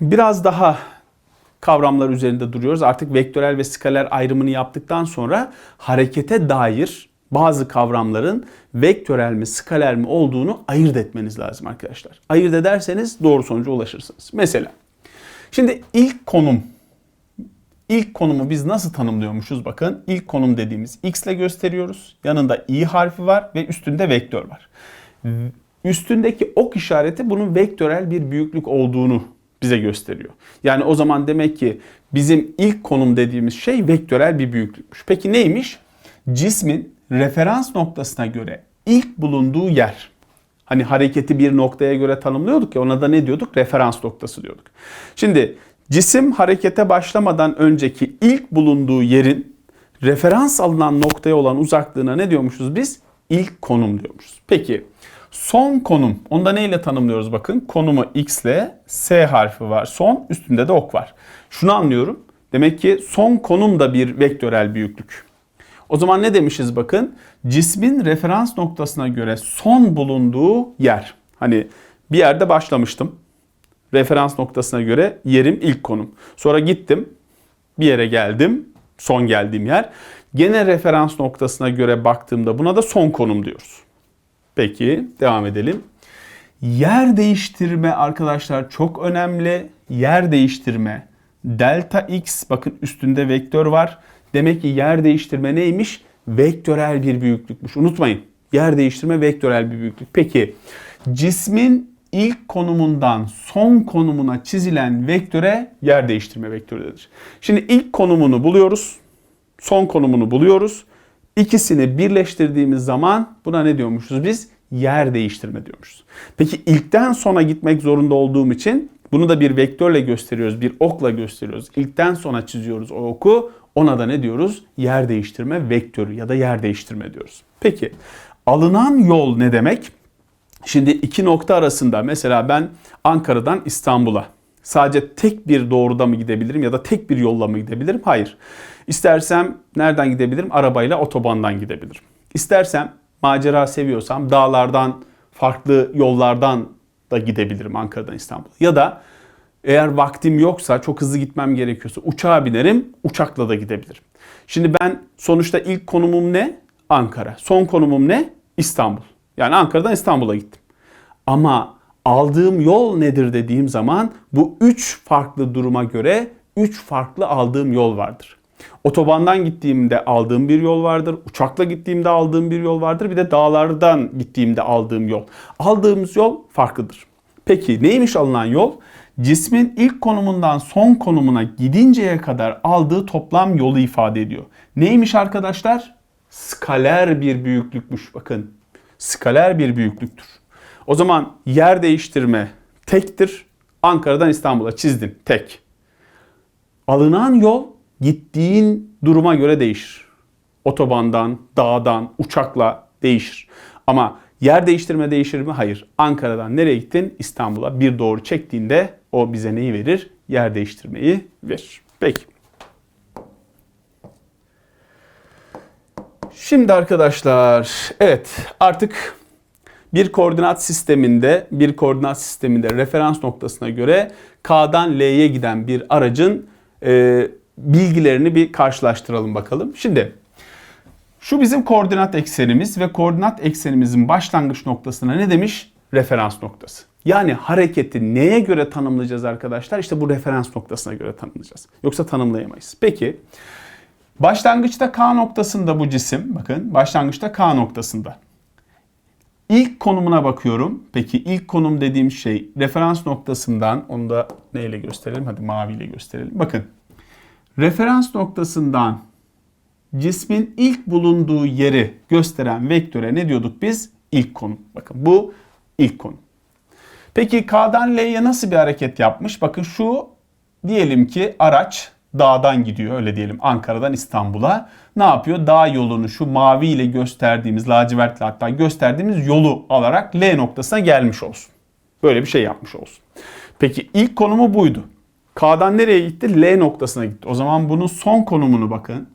Biraz daha kavramlar üzerinde duruyoruz. Artık vektörel ve skaler ayrımını yaptıktan sonra harekete dair bazı kavramların vektörel mi, skaler mi olduğunu ayırt etmeniz lazım arkadaşlar. Ayırt ederseniz doğru sonuca ulaşırsınız. Mesela şimdi ilk konum İlk konumu biz nasıl tanımlıyormuşuz? Bakın ilk konum dediğimiz x ile gösteriyoruz. Yanında i harfi var ve üstünde vektör var. Üstündeki ok işareti bunun vektörel bir büyüklük olduğunu bize gösteriyor. Yani o zaman demek ki bizim ilk konum dediğimiz şey vektörel bir büyüklükmüş. Peki neymiş? Cismin referans noktasına göre ilk bulunduğu yer. Hani hareketi bir noktaya göre tanımlıyorduk ya ona da ne diyorduk? Referans noktası diyorduk. Şimdi cisim harekete başlamadan önceki ilk bulunduğu yerin referans alınan noktaya olan uzaklığına ne diyormuşuz biz? İlk konum diyormuşuz. Peki son konum onu da neyle tanımlıyoruz bakın. Konumu x ile s harfi var. Son üstünde de ok var. Şunu anlıyorum. Demek ki son konum da bir vektörel büyüklük. O zaman ne demişiz bakın? Cismin referans noktasına göre son bulunduğu yer. Hani bir yerde başlamıştım. Referans noktasına göre yerim ilk konum. Sonra gittim. Bir yere geldim. Son geldiğim yer. Gene referans noktasına göre baktığımda buna da son konum diyoruz. Peki devam edelim. Yer değiştirme arkadaşlar çok önemli. Yer değiştirme. Delta x bakın üstünde vektör var. Demek ki yer değiştirme neymiş? Vektörel bir büyüklükmüş. Unutmayın. Yer değiştirme vektörel bir büyüklük. Peki cismin ilk konumundan son konumuna çizilen vektöre yer değiştirme vektörü denir. Şimdi ilk konumunu buluyoruz. Son konumunu buluyoruz. İkisini birleştirdiğimiz zaman buna ne diyormuşuz biz? Yer değiştirme diyormuşuz. Peki ilkten sona gitmek zorunda olduğum için bunu da bir vektörle gösteriyoruz, bir okla gösteriyoruz. İlkten sona çiziyoruz o oku. Ona da ne diyoruz? Yer değiştirme vektörü ya da yer değiştirme diyoruz. Peki alınan yol ne demek? Şimdi iki nokta arasında mesela ben Ankara'dan İstanbul'a sadece tek bir doğruda mı gidebilirim ya da tek bir yolla mı gidebilirim? Hayır. İstersem nereden gidebilirim? Arabayla otobandan gidebilirim. İstersem macera seviyorsam dağlardan, farklı yollardan da gidebilirim Ankara'dan İstanbul'a. Ya da eğer vaktim yoksa, çok hızlı gitmem gerekiyorsa uçağa binerim, uçakla da gidebilirim. Şimdi ben sonuçta ilk konumum ne? Ankara. Son konumum ne? İstanbul. Yani Ankara'dan İstanbul'a gittim. Ama aldığım yol nedir dediğim zaman bu üç farklı duruma göre üç farklı aldığım yol vardır. Otobandan gittiğimde aldığım bir yol vardır. Uçakla gittiğimde aldığım bir yol vardır. Bir de dağlardan gittiğimde aldığım yol. Aldığımız yol farklıdır. Peki neymiş alınan yol? Cismin ilk konumundan son konumuna gidinceye kadar aldığı toplam yolu ifade ediyor. Neymiş arkadaşlar? Skaler bir büyüklükmüş bakın. Skaler bir büyüklüktür. O zaman yer değiştirme tektir. Ankara'dan İstanbul'a çizdin tek. Alınan yol gittiğin duruma göre değişir. Otobandan, dağdan, uçakla değişir. Ama yer değiştirme değişir mi? Hayır. Ankara'dan nereye gittin? İstanbul'a bir doğru çektiğinde o bize neyi verir? Yer değiştirmeyi verir. Peki. Şimdi arkadaşlar evet artık bir koordinat sisteminde bir koordinat sisteminde referans noktasına göre K'dan L'ye giden bir aracın e, bilgilerini bir karşılaştıralım bakalım. Şimdi şu bizim koordinat eksenimiz ve koordinat eksenimizin başlangıç noktasına ne demiş? Referans noktası. Yani hareketi neye göre tanımlayacağız arkadaşlar? İşte bu referans noktasına göre tanımlayacağız. Yoksa tanımlayamayız. Peki başlangıçta K noktasında bu cisim bakın başlangıçta K noktasında. İlk konumuna bakıyorum. Peki ilk konum dediğim şey referans noktasından onu da neyle gösterelim? Hadi maviyle gösterelim. Bakın referans noktasından cismin ilk bulunduğu yeri gösteren vektöre ne diyorduk biz? İlk konum. Bakın bu ilk konum. Peki K'dan L'ye nasıl bir hareket yapmış? Bakın şu diyelim ki araç dağdan gidiyor öyle diyelim Ankara'dan İstanbul'a. Ne yapıyor? Dağ yolunu şu mavi ile gösterdiğimiz lacivertle hatta gösterdiğimiz yolu alarak L noktasına gelmiş olsun. Böyle bir şey yapmış olsun. Peki ilk konumu buydu. K'dan nereye gitti? L noktasına gitti. O zaman bunun son konumunu bakın.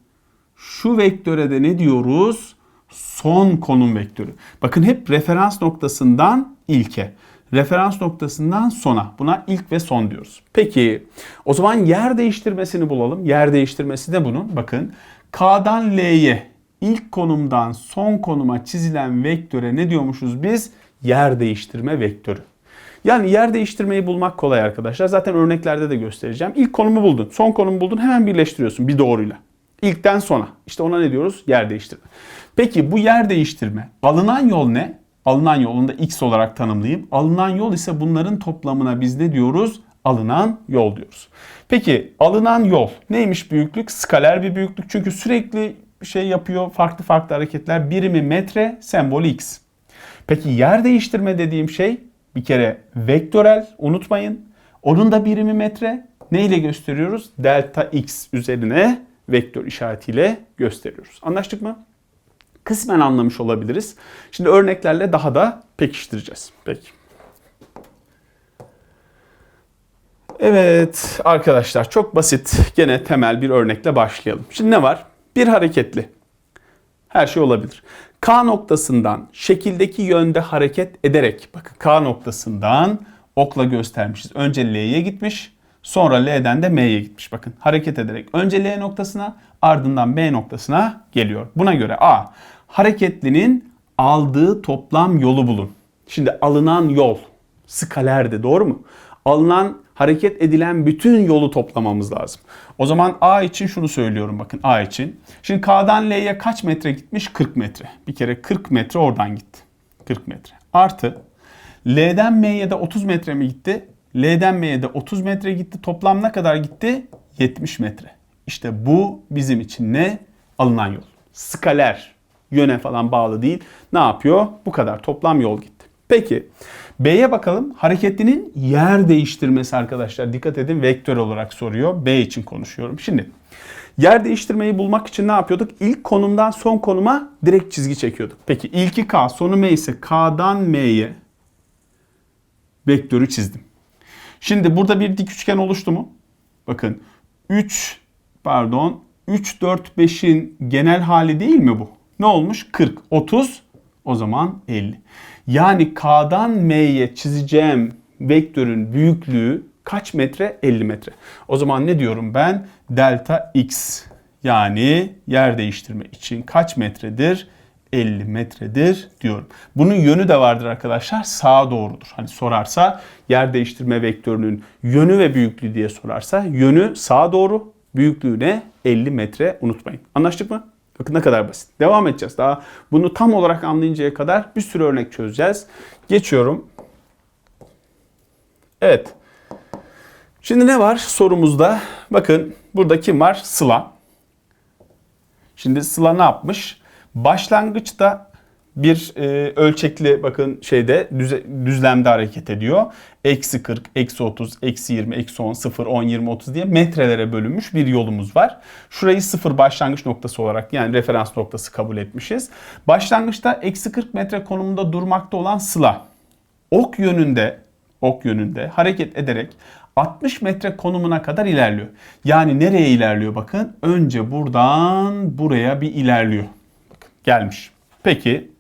Şu vektöre de ne diyoruz? son konum vektörü. Bakın hep referans noktasından ilke. Referans noktasından sona. Buna ilk ve son diyoruz. Peki o zaman yer değiştirmesini bulalım. Yer değiştirmesi de bunun. Bakın K'dan L'ye ilk konumdan son konuma çizilen vektöre ne diyormuşuz biz? Yer değiştirme vektörü. Yani yer değiştirmeyi bulmak kolay arkadaşlar. Zaten örneklerde de göstereceğim. İlk konumu buldun, son konumu buldun hemen birleştiriyorsun bir doğruyla. İlkten sona. İşte ona ne diyoruz? Yer değiştirme. Peki bu yer değiştirme alınan yol ne? Alınan yolunu da x olarak tanımlayayım. Alınan yol ise bunların toplamına biz ne diyoruz? Alınan yol diyoruz. Peki alınan yol neymiş büyüklük? Skaler bir büyüklük. Çünkü sürekli şey yapıyor farklı farklı hareketler. Birimi metre, sembolü x. Peki yer değiştirme dediğim şey bir kere vektörel unutmayın. Onun da birimi metre. Ne ile gösteriyoruz? Delta x üzerine vektör işaretiyle gösteriyoruz. Anlaştık mı? Kısmen anlamış olabiliriz. Şimdi örneklerle daha da pekiştireceğiz. Peki. Evet arkadaşlar çok basit gene temel bir örnekle başlayalım. Şimdi ne var? Bir hareketli. Her şey olabilir. K noktasından şekildeki yönde hareket ederek bakın K noktasından okla göstermişiz. Önce L'ye gitmiş sonra L'den de M'ye gitmiş. Bakın hareket ederek önce L noktasına ardından B noktasına geliyor. Buna göre A hareketlinin aldığı toplam yolu bulun. Şimdi alınan yol skalerdi doğru mu? Alınan hareket edilen bütün yolu toplamamız lazım. O zaman A için şunu söylüyorum bakın A için. Şimdi K'dan L'ye kaç metre gitmiş? 40 metre. Bir kere 40 metre oradan gitti. 40 metre. Artı L'den M'ye de 30 metre mi gitti? L'den M'ye de 30 metre gitti. Toplam ne kadar gitti? 70 metre. İşte bu bizim için ne? Alınan yol. Skaler yöne falan bağlı değil. Ne yapıyor? Bu kadar toplam yol gitti. Peki B'ye bakalım. Hareketlinin yer değiştirmesi arkadaşlar. Dikkat edin vektör olarak soruyor. B için konuşuyorum. Şimdi yer değiştirmeyi bulmak için ne yapıyorduk? İlk konumdan son konuma direkt çizgi çekiyorduk. Peki ilki K sonu M ise K'dan M'ye vektörü çizdim. Şimdi burada bir dik üçgen oluştu mu? Bakın 3 pardon 3 4 5'in genel hali değil mi bu? Ne olmuş? 40, 30 o zaman 50. Yani K'dan M'ye çizeceğim vektörün büyüklüğü kaç metre? 50 metre. O zaman ne diyorum ben? Delta x yani yer değiştirme için kaç metredir? 50 metredir diyorum. Bunun yönü de vardır arkadaşlar. Sağa doğrudur. Hani sorarsa yer değiştirme vektörünün yönü ve büyüklüğü diye sorarsa yönü sağa doğru, büyüklüğü ne? 50 metre unutmayın. Anlaştık mı? Bakın ne kadar basit. Devam edeceğiz. Daha bunu tam olarak anlayıncaya kadar bir sürü örnek çözeceğiz. Geçiyorum. Evet. Şimdi ne var sorumuzda? Bakın burada kim var? Sıla. Şimdi Sıla ne yapmış? Başlangıçta bir e, ölçekli bakın şeyde düze, düzlemde hareket ediyor. Eksi 40, eksi 30, eksi 20, eksi 10, 0, 10, 20, 30 diye metrelere bölünmüş bir yolumuz var. Şurayı sıfır başlangıç noktası olarak yani referans noktası kabul etmişiz. Başlangıçta eksi 40 metre konumunda durmakta olan Sıla ok yönünde ok yönünde hareket ederek 60 metre konumuna kadar ilerliyor. Yani nereye ilerliyor bakın? Önce buradan buraya bir ilerliyor. Bakın gelmiş. Peki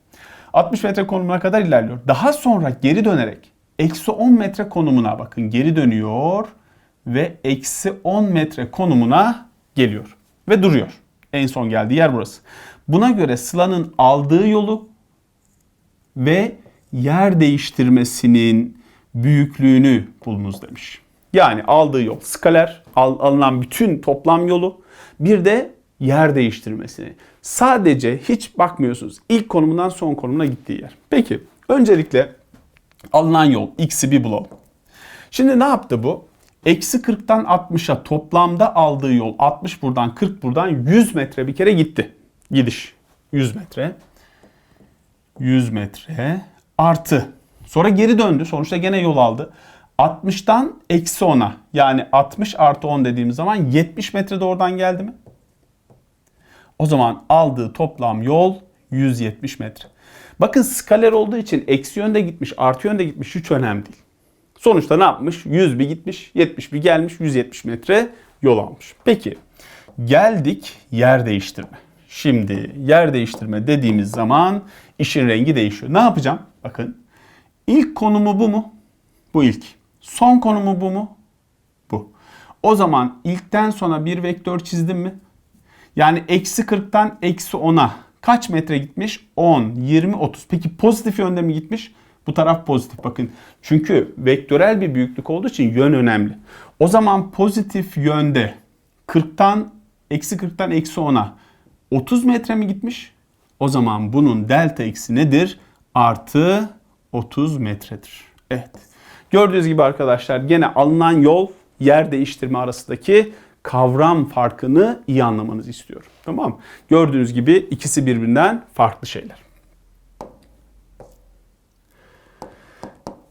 60 metre konumuna kadar ilerliyor. Daha sonra geri dönerek eksi 10 metre konumuna bakın geri dönüyor ve eksi 10 metre konumuna geliyor ve duruyor. En son geldiği yer burası. Buna göre Sıla'nın aldığı yolu ve yer değiştirmesinin büyüklüğünü bulunuz demiş. Yani aldığı yol skaler, al, alınan bütün toplam yolu bir de yer değiştirmesini. Sadece hiç bakmıyorsunuz ilk konumundan son konumuna gittiği yer. Peki öncelikle alınan yol x'i bir bulalım. Şimdi ne yaptı bu? Eksi 40'tan 60'a toplamda aldığı yol 60 buradan 40 buradan 100 metre bir kere gitti. Gidiş 100 metre. 100 metre artı. Sonra geri döndü. Sonuçta gene yol aldı. 60'tan eksi 10'a yani 60 artı 10 dediğimiz zaman 70 metre de oradan geldi mi? O zaman aldığı toplam yol 170 metre. Bakın skaler olduğu için eksi yönde gitmiş, artı yönde gitmiş hiç önemli değil. Sonuçta ne yapmış? 100 bir gitmiş, 70 bir gelmiş, 170 metre yol almış. Peki geldik yer değiştirme. Şimdi yer değiştirme dediğimiz zaman işin rengi değişiyor. Ne yapacağım? Bakın. İlk konumu bu mu? Bu ilk. Son konumu bu mu? Bu. O zaman ilkten sonra bir vektör çizdim mi? Yani eksi 40'tan eksi 10'a kaç metre gitmiş? 10, 20, 30. Peki pozitif yönde mi gitmiş? Bu taraf pozitif bakın. Çünkü vektörel bir büyüklük olduğu için yön önemli. O zaman pozitif yönde 40'tan eksi 40'tan eksi 10'a 30 metre mi gitmiş? O zaman bunun delta eksi nedir? Artı 30 metredir. Evet. Gördüğünüz gibi arkadaşlar gene alınan yol yer değiştirme arasındaki kavram farkını iyi anlamanızı istiyorum. Tamam mı? Gördüğünüz gibi ikisi birbirinden farklı şeyler.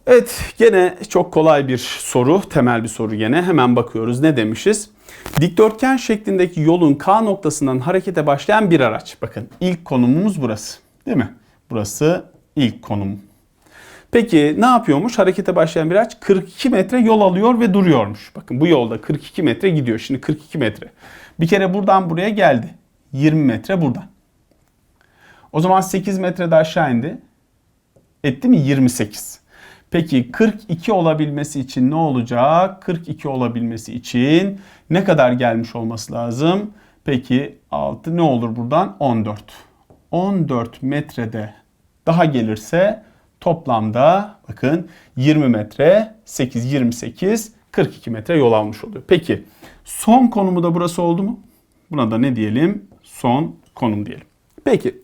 Evet gene çok kolay bir soru, temel bir soru gene. Hemen bakıyoruz ne demişiz? Dikdörtgen şeklindeki yolun K noktasından harekete başlayan bir araç. Bakın ilk konumumuz burası değil mi? Burası ilk konum. Peki ne yapıyormuş? Harekete başlayan bir araç 42 metre yol alıyor ve duruyormuş. Bakın bu yolda 42 metre gidiyor. Şimdi 42 metre. Bir kere buradan buraya geldi. 20 metre buradan. O zaman 8 metre de aşağı indi. Etti mi? 28. Peki 42 olabilmesi için ne olacak? 42 olabilmesi için ne kadar gelmiş olması lazım? Peki 6 ne olur buradan? 14. 14 metrede daha gelirse toplamda bakın 20 metre 8 28 42 metre yol almış oluyor. Peki son konumu da burası oldu mu? Buna da ne diyelim? Son konum diyelim. Peki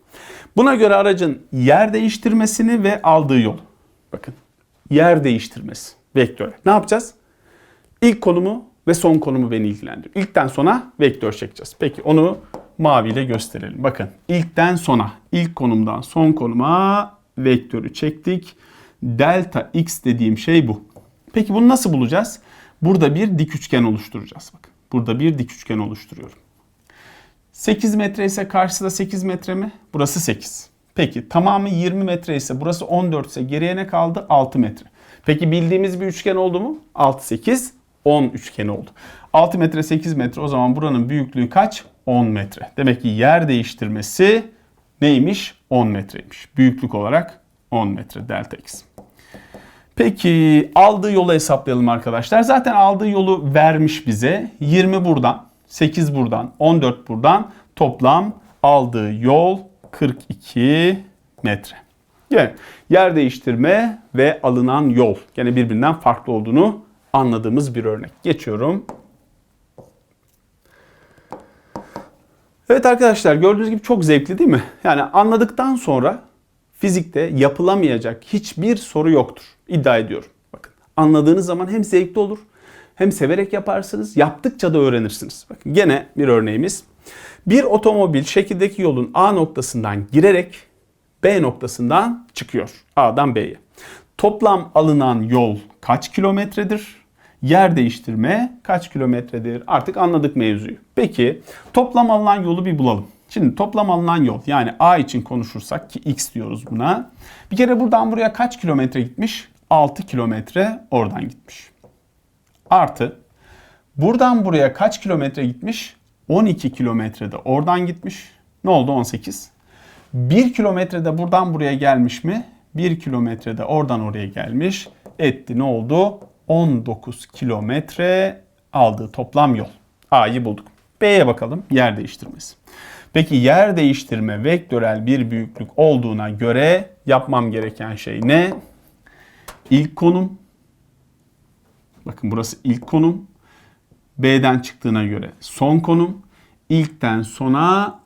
buna göre aracın yer değiştirmesini ve aldığı yol. Bakın yer değiştirmesi. Vektör. Ne yapacağız? İlk konumu ve son konumu beni ilgilendiriyor. İlkten sona vektör çekeceğiz. Peki onu maviyle gösterelim. Bakın ilkten sona, ilk konumdan son konuma vektörü çektik. Delta x dediğim şey bu. Peki bunu nasıl bulacağız? Burada bir dik üçgen oluşturacağız. Bakın burada bir dik üçgen oluşturuyorum. 8 metre ise karşıda 8 metre mi? Burası 8. Peki tamamı 20 metre ise burası 14 ise geriye ne kaldı? 6 metre. Peki bildiğimiz bir üçgen oldu mu? 6, 8, 10 üçgeni oldu. 6 metre, 8 metre o zaman buranın büyüklüğü kaç? 10 metre. Demek ki yer değiştirmesi neymiş? 10 metreymiş. Büyüklük olarak 10 metre delta x. Peki aldığı yolu hesaplayalım arkadaşlar. Zaten aldığı yolu vermiş bize. 20 buradan, 8 buradan, 14 buradan toplam aldığı yol 42 metre. Yani yer değiştirme ve alınan yol gene birbirinden farklı olduğunu anladığımız bir örnek. Geçiyorum. Evet arkadaşlar gördüğünüz gibi çok zevkli değil mi? Yani anladıktan sonra fizikte yapılamayacak hiçbir soru yoktur. İddia ediyorum. Bakın anladığınız zaman hem zevkli olur hem severek yaparsınız. Yaptıkça da öğrenirsiniz. Bakın gene bir örneğimiz. Bir otomobil şekildeki yolun A noktasından girerek B noktasından çıkıyor. A'dan B'ye. Toplam alınan yol kaç kilometredir? Yer değiştirme kaç kilometredir? Artık anladık mevzuyu. Peki toplam alınan yolu bir bulalım. Şimdi toplam alınan yol yani A için konuşursak ki X diyoruz buna. Bir kere buradan buraya kaç kilometre gitmiş? 6 kilometre oradan gitmiş. Artı buradan buraya kaç kilometre gitmiş? 12 kilometrede oradan gitmiş. Ne oldu 18? 1 kilometrede buradan buraya gelmiş mi? 1 kilometrede oradan oraya gelmiş. Etti ne oldu? 19 kilometre aldığı toplam yol. A'yı bulduk. B'ye bakalım yer değiştirmesi. Peki yer değiştirme vektörel bir büyüklük olduğuna göre yapmam gereken şey ne? İlk konum. Bakın burası ilk konum. B'den çıktığına göre son konum. İlkten sona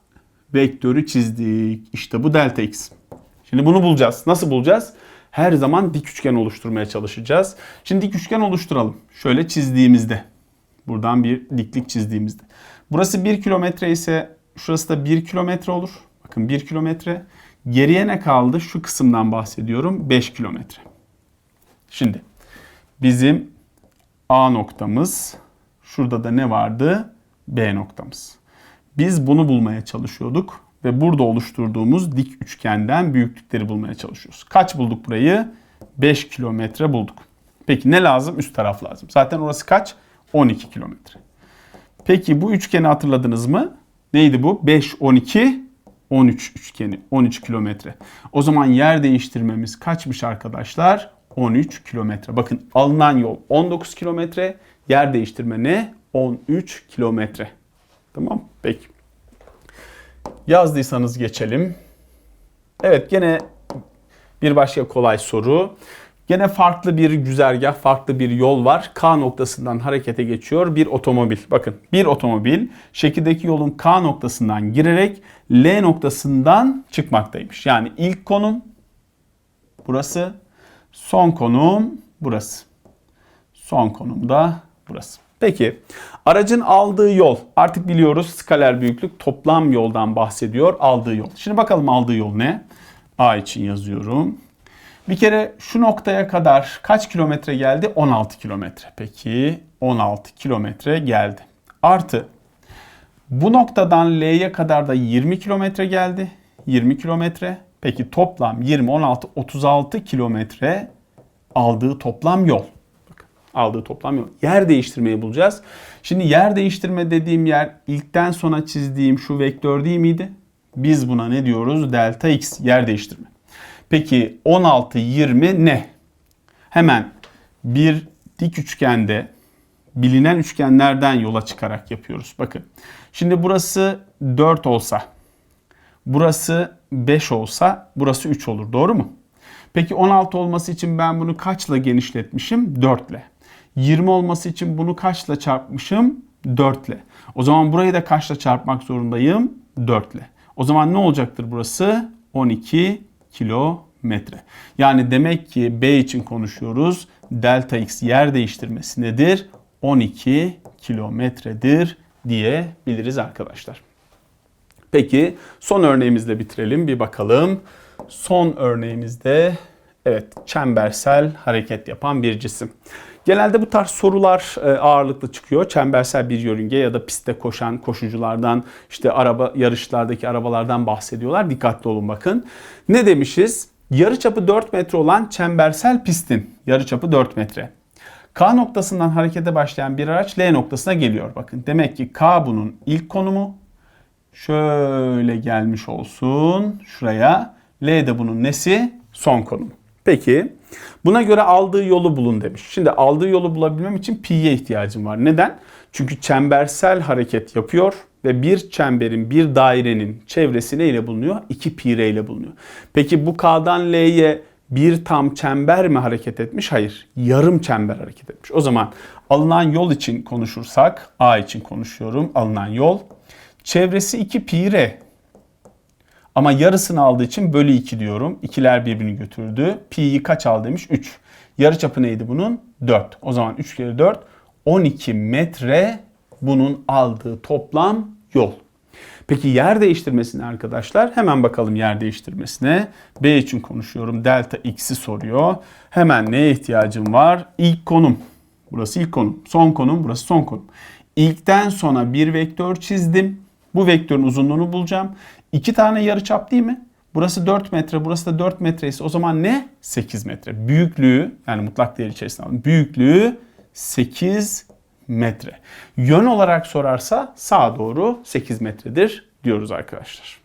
vektörü çizdik. İşte bu delta x. Şimdi bunu bulacağız. Nasıl bulacağız? Her zaman dik üçgen oluşturmaya çalışacağız. Şimdi dik üçgen oluşturalım. Şöyle çizdiğimizde. Buradan bir diklik çizdiğimizde. Burası 1 kilometre ise şurası da 1 kilometre olur. Bakın 1 kilometre. Geriye ne kaldı? Şu kısımdan bahsediyorum. 5 kilometre. Şimdi bizim A noktamız Şurada da ne vardı? B noktamız. Biz bunu bulmaya çalışıyorduk ve burada oluşturduğumuz dik üçgenden büyüklükleri bulmaya çalışıyoruz. Kaç bulduk burayı? 5 kilometre bulduk. Peki ne lazım? Üst taraf lazım. Zaten orası kaç? 12 kilometre. Peki bu üçgeni hatırladınız mı? Neydi bu? 5, 12, 13 üçgeni. 13 kilometre. O zaman yer değiştirmemiz kaçmış arkadaşlar? 13 kilometre. Bakın alınan yol 19 kilometre. Yer değiştirme ne? 13 kilometre. Tamam Peki. Yazdıysanız geçelim. Evet gene bir başka kolay soru. Gene farklı bir güzergah, farklı bir yol var. K noktasından harekete geçiyor bir otomobil. Bakın bir otomobil şekildeki yolun K noktasından girerek L noktasından çıkmaktaymış. Yani ilk konum burası, son konum burası. Son konum da burası. Peki aracın aldığı yol artık biliyoruz skaler büyüklük toplam yoldan bahsediyor aldığı yol. Şimdi bakalım aldığı yol ne? A için yazıyorum. Bir kere şu noktaya kadar kaç kilometre geldi? 16 kilometre. Peki 16 kilometre geldi. Artı bu noktadan L'ye kadar da 20 kilometre geldi. 20 kilometre. Peki toplam 20, 16, 36 kilometre aldığı toplam yol. Aldığı toplam yol. Yer değiştirmeyi bulacağız. Şimdi yer değiştirme dediğim yer ilkten sona çizdiğim şu vektör değil miydi? Biz buna ne diyoruz? Delta x yer değiştirme. Peki 16, 20 ne? Hemen bir dik üçgende bilinen üçgenlerden yola çıkarak yapıyoruz. Bakın. Şimdi burası 4 olsa, burası 5 olsa, burası 3 olur. Doğru mu? Peki 16 olması için ben bunu kaçla genişletmişim? 4 ile. 20 olması için bunu kaçla çarpmışım? 4 ile. O zaman burayı da kaçla çarpmak zorundayım? 4 ile. O zaman ne olacaktır burası? 12 kilometre. Yani demek ki B için konuşuyoruz. Delta X yer değiştirmesi nedir? 12 kilometredir diyebiliriz arkadaşlar. Peki son örneğimizle bitirelim. Bir bakalım. Son örneğimizde evet çembersel hareket yapan bir cisim. Genelde bu tarz sorular e, ağırlıklı çıkıyor. Çembersel bir yörünge ya da pistte koşan koşuculardan, işte araba yarışlardaki arabalardan bahsediyorlar. Dikkatli olun bakın. Ne demişiz? Yarıçapı 4 metre olan çembersel pistin yarıçapı 4 metre. K noktasından harekete başlayan bir araç L noktasına geliyor. Bakın demek ki K bunun ilk konumu. Şöyle gelmiş olsun şuraya. L de bunun nesi? Son konumu. Peki buna göre aldığı yolu bulun demiş. Şimdi aldığı yolu bulabilmem için pi'ye ihtiyacım var. Neden? Çünkü çembersel hareket yapıyor ve bir çemberin, bir dairenin çevresi ne ile bulunuyor? 2 pi r ile bulunuyor. Peki bu K'dan L'ye bir tam çember mi hareket etmiş? Hayır. Yarım çember hareket etmiş. O zaman alınan yol için konuşursak, A için konuşuyorum. Alınan yol. Çevresi 2 pi r. Ama yarısını aldığı için bölü 2 diyorum. İkiler birbirini götürdü. Pi'yi kaç al demiş? 3. Yarıçapı neydi bunun? 4. O zaman 3 kere 4 12 metre bunun aldığı toplam yol. Peki yer değiştirmesine arkadaşlar hemen bakalım yer değiştirmesine. B için konuşuyorum. Delta x'i soruyor. Hemen neye ihtiyacım var? İlk konum. Burası ilk konum. Son konum. Burası son konum. İlkten sonra bir vektör çizdim. Bu vektörün uzunluğunu bulacağım. İki tane yarıçap değil mi? Burası 4 metre, burası da 4 metre ise o zaman ne? 8 metre. Büyüklüğü yani mutlak değer içerisinde alalım. Büyüklüğü 8 metre. Yön olarak sorarsa sağa doğru 8 metredir diyoruz arkadaşlar.